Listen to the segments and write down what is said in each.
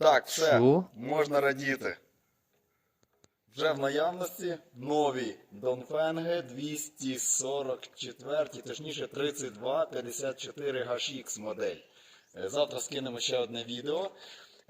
Так, все, можна радіти. Вже в наявності нові Донфенги 244, точніше 3254 HX модель. Е, Завтра скинемо ще одне відео.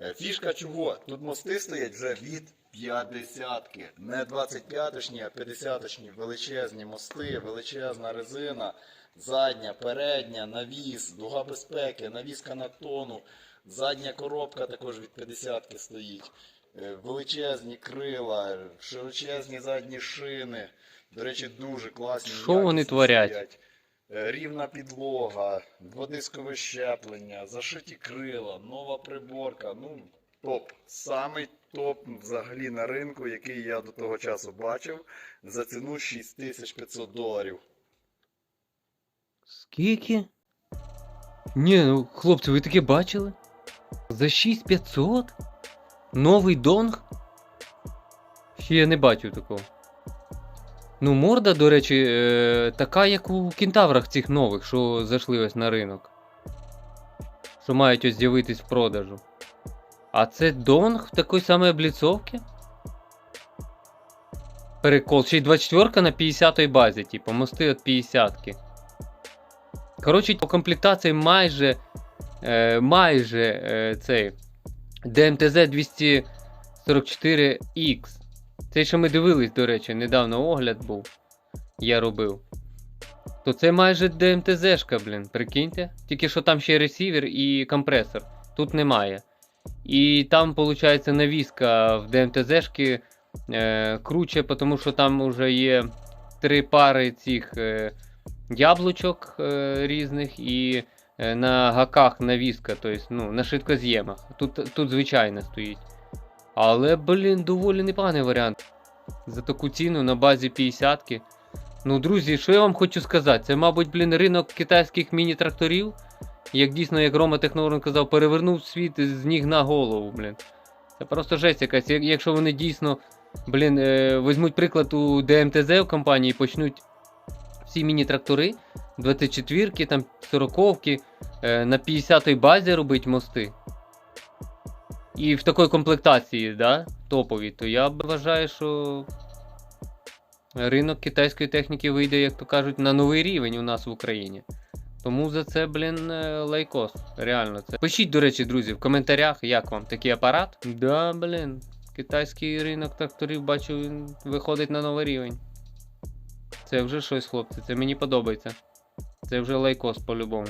Е, Фішка чого? Тут мости стоять вже від 50-ки. Не 25-шні, а 50-шні. Величезні мости, величезна резина, задня, передня, навіс, дуга безпеки, навіска на тону. Задня коробка також від 50-ки стоїть. Е, Величезні крила, широчезні задні шини. До речі, дуже класні. Що вони творять? стоять. Е, Рівна підлога, дводискове щеплення, зашиті крила, нова приборка. Ну, топ. Самий топ взагалі на ринку, який я до того часу бачив, за ціну 6500 доларів. Скільки? Ні, ну хлопці, ви таке бачили? За 6500? Новий донг? Ще я не бачив такого. Ну, морда, до речі, е, така, як у кентаврах цих нових, що зайшли ось на ринок. Що мають ось з'явитись в продажу. А це донг в такої самої обліцовки? Перекол. Ще й 24 на 50-й базі, типу, мости від 50-ки. Коротше, по комплектації майже, е, майже е, цей DMTZ 244X. Це що ми дивились, до речі, недавно огляд був. Я робив. То це майже DMTZ-шка, блін, прикиньте. Тільки що там ще ресівер і компресор. Тут немає. І там, виходить, навіска в DMTZ-шки е, круче, тому що там вже є три пари цих. Е, яблучок е, різних і е, на гаках навіска, тобто ну, на швидкоз'ємах. Тут, тут звичайно стоїть. Але, блін, доволі непоганий варіант. За таку ціну на базі 50-ки. Ну, друзі, що я вам хочу сказати? Це, мабуть, блін, ринок китайських міні-тракторів. Як дійсно, як Рома Технорин казав, перевернув світ з ніг на голову, блін. Це просто жесть якась. Як- Якщо вони дійсно, блін, е, візьмуть приклад у ДМТЗ в компанії і почнуть всі міні-трактори, 24-ки, там 40-ки, е, на 50-й базі робить мости. І в такій комплектації, да, топовій, то я вважаю, що ринок китайської техніки вийде, як то кажуть, на новий рівень у нас в Україні. Тому за це, блін, е, лайкос. Реально це. Пишіть, до речі, друзі, в коментарях, як вам такий апарат. Да, блін. Китайський ринок тракторів, бачу, він виходить на новий рівень. Це вже щось, хлопці, це мені подобається. Це вже лайкос по-любому.